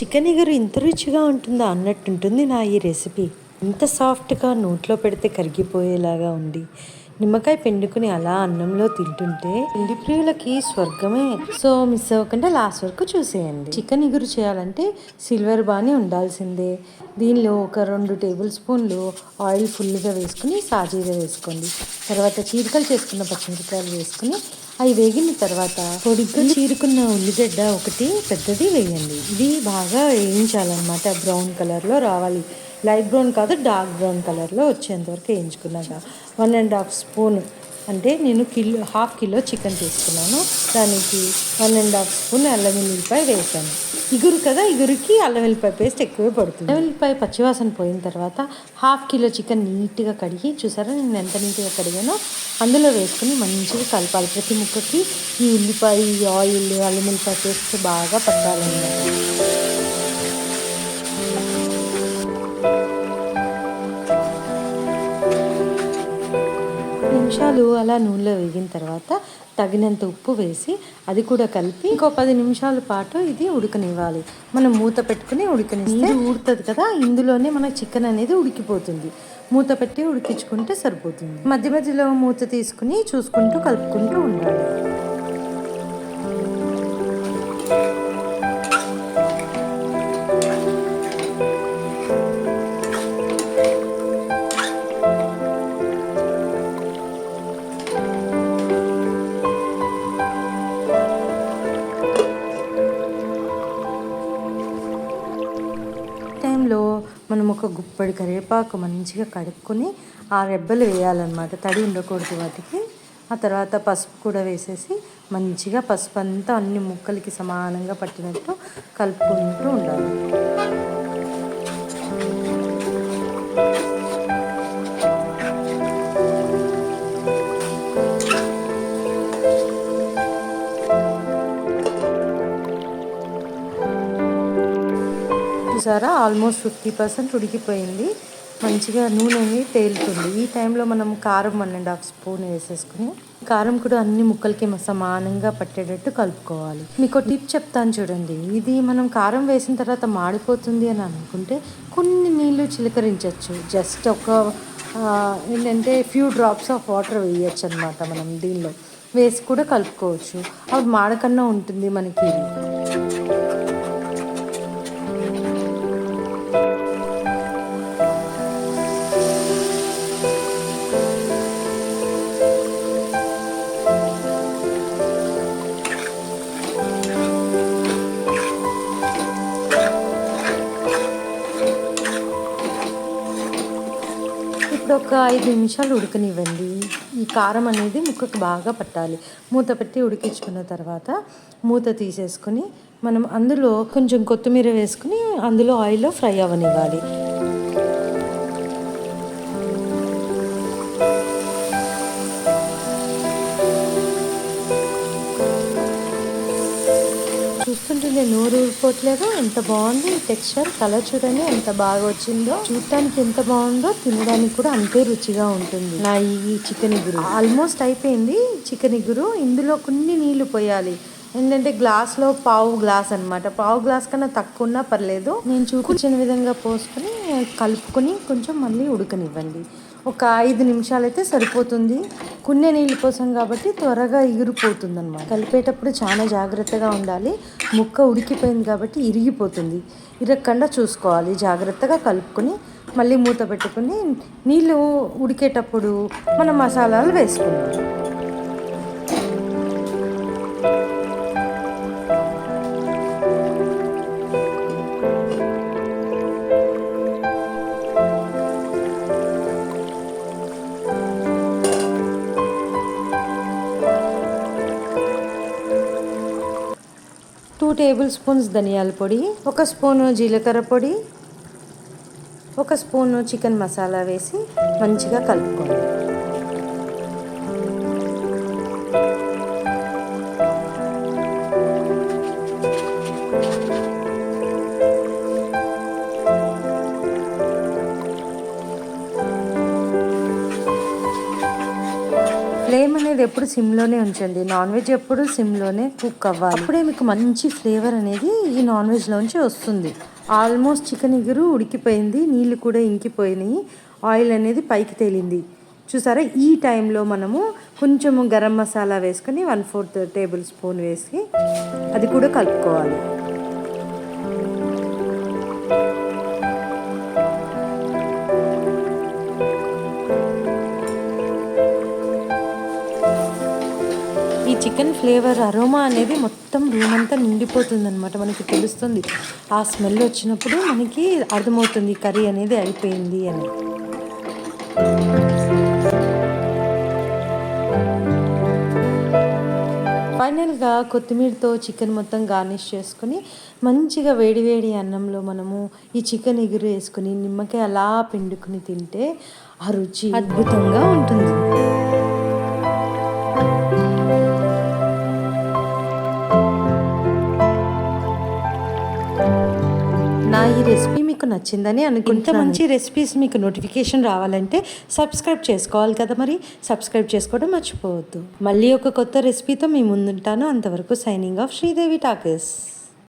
Chicken ఎగురు ఇంత రుచిగా ఉంటుందా అన్నట్టుంటుంది నా ఈ రెసిపీ. ఇంత సాఫ్ట్గా నోట్లో పెడితే కరిగిపోయేలాగా ఉంది. నిమ్మకాయ పిండుకుని అలా అన్నంలో తింటుంటే పిండి ప్రియులకి స్వర్గమే. సో మిస్ అవ్వకుండా లాస్ట్ వరకు చూసేయండి. చికెన్ ఎగురు చేయాలంటే సిల్వర్ బాగానే ఉండాల్సిందే. దీనిలో ఒక రెండు టేబుల్ స్పూన్లు ఆయిల్ ఫుల్గా వేసుకుని సాజీగా వేసుకోండి. తర్వాత చీరికలు చేసుకున్న పచ్చిమిరపకాయలు వేసుకుని అవి వేగిన తర్వాత పొడిగా చీరుకున్న ఉల్లిగడ్డ ఒకటి పెద్దది వేయండి. ఇది బాగా వేయించాలన్నమాట. బ్రౌన్ కలర్లో రావాలి. లైట్ బ్రౌన్ కాదు డార్క్ బ్రౌన్ కలర్లో వచ్చేంత వరకు వేయించుకున్నాక. వన్ అండ్ హాఫ్ స్పూన్ అంటే నేను కిలో హాఫ్ కిలో చికెన్ తీసుకున్నాను. దానికి వన్ అండ్ హాఫ్ స్పూన్ అల్లం వెల్లిపాయ వేసాను. ఇగురు కదా ఇగురికి అల్లం వెల్లిపాయ పేస్ట్ ఎక్కువే పడుతుంది. అల్లం వెల్లిపాయ పచ్చివాసన పోయిన తర్వాత హాఫ్ కిలో చికెన్ నీట్గా కడిగి చూసారా నేను ఎంత నీట్గా కడిగానో? అందులో వేసుకుని మంచిగా కలపాలి. ప్రతి ముక్కకి ఈ ఉల్లిపాయ ఈ ఆయిల్ అల్లం వెల్లిపాయ పేస్ట్ బాగా పట్టాలన్నమాట నిమిషాలు అలా నూనెలో వేగిన తర్వాత తగినంత ఉప్పు వేసి అది కూడా కలిపి ఇంకో పది నిమిషాల పాటు ఇది ఉడకనివ్వాలి. మనం మూత పెట్టుకుని ఉడకనిస్తే ఉడుతుంది కదా? ఇందులోనే మన చికెన్ అనేది ఉడికిపోతుంది. మూత పెట్టి ఉడికించుకుంటే సరిపోతుంది. మధ్య మధ్యలో మూత తీసుకుని చూసుకుంటూ కలుపుకుంటూ ఉండాలి. టైంలో మనం ఒక గుప్పడి కరివేపాకు మంచిగా కడుక్కొని ఆ రెబ్బలు వేయాలన్నమాట. తడి ఉండకూడదు వాటికి. ఆ తర్వాత పసుపు కూడా వేసేసి మంచిగా పసుపు అంతా అన్ని ముక్కలకి సమానంగా పట్టినట్టు కలుపుకుంటూ ఉండాలి. చూసారా? ఆల్మోస్ట్ ఫిఫ్టీ పర్సెంట్ ఉడికిపోయింది. మంచిగా నూనె అనేది తేలుతుంది. ఈ టైంలో మనం కారం వన్ అండ్ హాఫ్ స్పూన్ వేసేసుకుని కారం కూడా అన్ని ముక్కలకి సమానంగా పట్టేటట్టు కలుపుకోవాలి. మీకు టిప్ చెప్తాను చూడండి. ఇది మనం కారం వేసిన తర్వాత మాడిపోతుంది అని అనుకుంటే కొన్ని నీళ్ళు చిలకరించవచ్చు జస్ట్ ఒక ఏంటంటే ఫ్యూ డ్రాప్స్ ఆఫ్ వాటర్ వేయచ్చు అనమాట మనం దీనిలో. వేసి కూడా కలుపుకోవచ్చు. అప్పుడు మాడకన్నా ఉంటుంది మనకి. ఒక ఐదు నిమిషాలు ఉడకనివ్వండి. ఈ కారం అనేది ముక్కకు బాగా పట్టాలి. మూత పెట్టి ఉడికించుకున్న తర్వాత మూత తీసేసుకొని మనం అందులో కొంచెం కొత్తిమీర వేసుకుని అందులో ఆయిల్లో ఫ్రై అవ్వనివ్వాలి. నోరు ఊరిపోవట్లేదు ఎంత బాగుంది టెక్స్చర్ కలర్ చూడండి ఎంత బాగా వచ్చిందో. చూడటానికి ఎంత బాగుందో తినడానికి కూడా అంతే రుచిగా ఉంటుంది. నా ఈ చికెన్ ఇగురు ఆల్మోస్ట్ అయిపోయింది చికెన్ ఇగురు ఇందులో కొన్ని నీళ్ళు పోయాలి. ఏంటంటే గ్లాస్లో పావు గ్లాస్ అన్నమాట. పావు గ్లాస్ కన్నా తక్కువ ఉన్నా పర్లేదు. నేను చూపించిన విధంగా పోసుకొని కలుపుకొని కొంచెం మళ్ళీ ఉడకనివ్వండి. ఒక ఐదు నిమిషాలు అయితే సరిపోతుంది. కున్నె నీళ్ళు కోసం కాబట్టి త్వరగా ఎగిరిపోతుంది అనమాట కలిపేటప్పుడు చాలా జాగ్రత్తగా ఉండాలి. ముక్క ఉడికిపోయింది కాబట్టి ఇరిగిపోతుంది. ఇరగకుండా చూసుకోవాలి. జాగ్రత్తగా కలుపుకొని మళ్ళీ మూత పెట్టుకుని నీళ్ళు ఉడికేటప్పుడు మన మసాలాలు వేసుకుందాం. టేబుల్ స్పూన్స్ ధనియాల పొడి ఒక స్పూను జీలకర్ర పొడి ఒక స్పూను చికెన్ మసాలా వేసి మంచిగా కలుపుకోండి ఫ్లేమ్ అనేది ఎప్పుడు సిమ్లోనే ఉంచండి. నాన్ వెజ్ ఎప్పుడు సిమ్లోనే కుక్ అవ్వాలి. అప్పుడే మీకు మంచి ఫ్లేవర్ అనేది ఈ నాన్ వెజ్లోంచి వస్తుంది. ఆల్మోస్ట్ చికెన్ ఎగురు ఉడికిపోయింది నీళ్ళు కూడా ఇంకిపోయినాయి ఆయిల్ అనేది పైకి తేలింది. చూసారా? ఈ టైంలో మనము కొంచెము గరం మసాలా వేసుకొని వన్ ఫోర్త్ టేబుల్ స్పూన్ వేసి అది కూడా కలుపుకోవాలి. చికెన్ ఫ్లేవర్ అరోమా అనేది మొత్తం రూమ్ అంతా నిండిపోతుంది అనమాట మనకి తెలుస్తుంది. ఆ స్మెల్ వచ్చినప్పుడు మనకి అర్థమవుతుంది కర్రీ అనేది అయిపోయింది అని. ఫైనల్గా కొత్తిమీరతో చికెన్ మొత్తం గార్నిష్ చేసుకొని మంచిగా వేడివేడి అన్నంలో మనము ఈ చికెన్ ఎగురు వేసుకొని నిమ్మకాయ అలా పిండుకుని తింటే ఆ రుచి అద్భుతంగా ఉంటుంది. నచ్చిందని అనుకుంటే మంచి రెసిపీస్ మీకు నోటిఫికేషన్ రావాలంటే సబ్స్క్రైబ్ చేసుకోవాలి కదా మరి. సబ్స్క్రైబ్ చేసుకోవడం మర్చిపోవద్దు. మళ్ళీ ఒక కొత్త రెసిపీతో మీ ముందుంటాను. అంతవరకు సైనింగ్ ఆఫ్ శ్రీదేవి టాకర్స్